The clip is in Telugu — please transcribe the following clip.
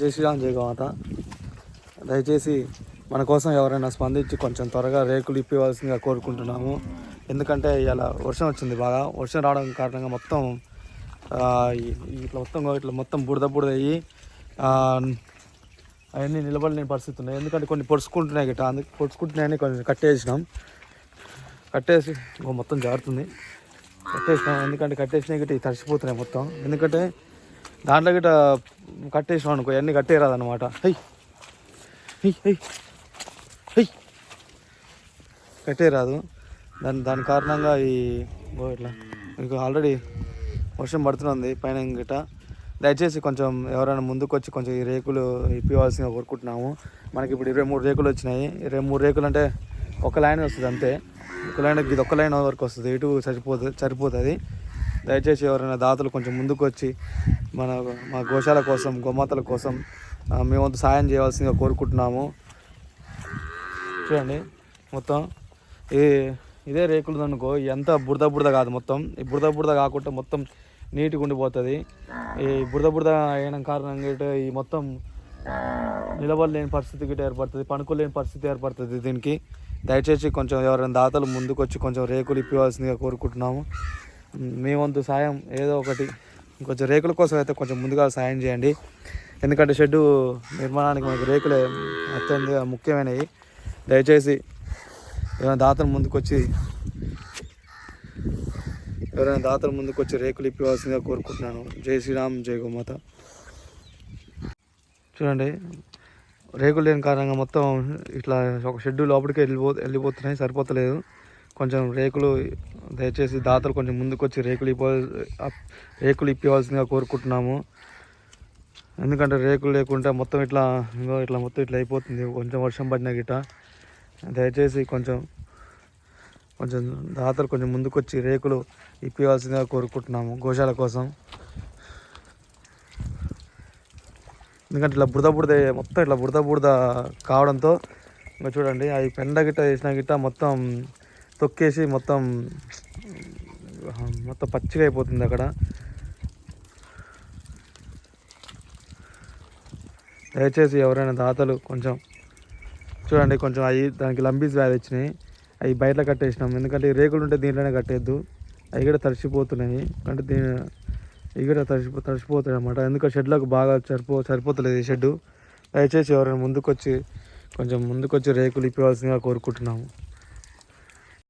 జై శ్రీరామ్ జై గోమాత. దయచేసి మన కోసం ఎవరైనా స్పందించి కొంచెం త్వరగా రేకులు ఇప్పివలసిందిగా కోరుకుంటున్నాము. ఎందుకంటే ఇలా వర్షం వచ్చింది బాగా. వర్షం రావడం కారణంగా మొత్తం ఇట్లా మొత్తం ఇట్లా మొత్తం బుడద బుడద అయ్యి అవన్నీ నిలబడలేని పరిస్థితి ఉన్నాయి. ఎందుకంటే కొన్ని పొడుచుకుంటున్నాయి గిట్ట. అందుకు పొడుచుకుంటున్నాయని కొంచెం కట్టేసినాం. కట్టేసి మొత్తం జారుతుంది. కట్టేసినాం. ఎందుకంటే కట్టేసినాయి గిట్ట తడిసిపోతున్నాయి మొత్తం. ఎందుకంటే దాంట్లో గిట్ట కట్టేసినాం అనుకో ఇవన్నీ కట్టేయరాదనమాట హై. హై హై. హై. కట్టేయరాదు. దాని దాని కారణంగా ఈ ఇట్లా మీకు ఆల్రెడీ వర్షం పడుతుంది పైన గిట్ట. దయచేసి కొంచెం ఎవరైనా ముందుకు వచ్చి కొంచెం ఈ రేకులు ఇప్పివాల్సిందిగా కోరుకుంటున్నాము. మనకి ఇప్పుడు ఇరవై మూడు రేకులు వచ్చినాయి. ఇరవై మూడు రేకులు అంటే ఒక లైన్ వస్తుంది అంతే. ఒక లైన్ ఇది ఒక లైన్ వరకు వస్తుంది. ఇటు సరిపోతుంది సరిపోతుంది. దయచేసి ఎవరైనా దాతలు కొంచెం ముందుకు వచ్చి మన మా గోశాల కోసం గోమాతల కోసం మేమంతా సాయం చేయవలసిందిగా కోరుకుంటున్నాము. చూడండి మొత్తం ఈ ఇదే రేకులు అనుకో ఎంత బురద బురద కాదు మొత్తం. ఈ బురద బురద కాకుండా మొత్తం నీట్గా ఉండిపోతుంది. ఈ బురద బురద అయిన కారణంగా ఈ మొత్తం నిలబడలేని పరిస్థితి గిట్ట ఏర్పడుతుంది పనుకోలేని పరిస్థితి ఏర్పడుతుంది దీనికి. దయచేసి కొంచెం ఎవరైనా దాతలు ముందుకు వచ్చి కొంచెం రేకులు ఇప్పివలసిందిగా కోరుకుంటున్నాము. మీ వంతు సాయం ఏదో ఒకటి. కొంచెం రేకుల కోసం అయితే కొంచెం ముందుగా సాయం చేయండి. ఎందుకంటే షెడ్డు నిర్మాణానికి మనకు రేకులే అత్యంత ముఖ్యమైనవి. దయచేసి ఏమైనా దాతలు ముందుకొచ్చి ఎవరైనా దాతలు ముందుకొచ్చి రేకులు ఇప్పివలసిందిగా కోరుకుంటున్నాను. జై శ్రీరామ్ జై గోమాత. చూడండి రేకులు లేని కారణంగా మొత్తం ఇట్లా ఒక షెడ్యూల్ లోపలికి వెళ్ళిపో వెళ్ళిపోతున్నాయి సరిపోతలేదు. కొంచెం రేకులు దయచేసి దాతలు కొంచెం ముందుకొచ్చి రేకులు ఇప్ప రేకులు ఇప్పివాల్సిందిగా కోరుకుంటున్నాము. ఎందుకంటే రేకులు లేకుంటే మొత్తం ఇట్లా ఇంకో ఇట్లా మొత్తం ఇట్లా అయిపోతుంది. కొంచెం వర్షం పడినా గిట్ట దయచేసి కొంచెం కొంచెం దాతలు కొంచెం ముందుకొచ్చి రేకులు ఇప్పివాల్సిందిగా కోరుకుంటున్నాము గోశాల కోసం. ఎందుకంటే ఇట్లా బురద బురద మొత్తం ఇట్లా బురద బురద కావడంతో ఇంకా చూడండి అవి పెండ గిట్ట వేసిన గిట్ట మొత్తం తొక్కేసి మొత్తం మొత్తం పచ్చిగా అయిపోతుంది అక్కడ. దయచేసి ఎవరైనా దాతలు కొంచెం చూడండి కొంచెం అవి దానికి లంబీస్ వ్యాధి వచ్చినాయి. అవి బయట కట్టేసినాం. ఎందుకంటే రేకులు ఉంటే దీంట్లోనే కట్టేద్దు అవి కూడా తడిసిపోతున్నాయి. అంటే దీని ఇవి కూడా తడిసిపో తడిసిపోతున్నాయి అనమాట ఎందుకంటే షెడ్లకు బాగా సరిపో సరిపోతలేదు ఈ షెడ్డు. దయచేసి ఎవరైనా ముందుకొచ్చి కొంచెం ముందుకొచ్చి రేకులు ఇప్పవలసిందిగా కోరుకుంటున్నాము.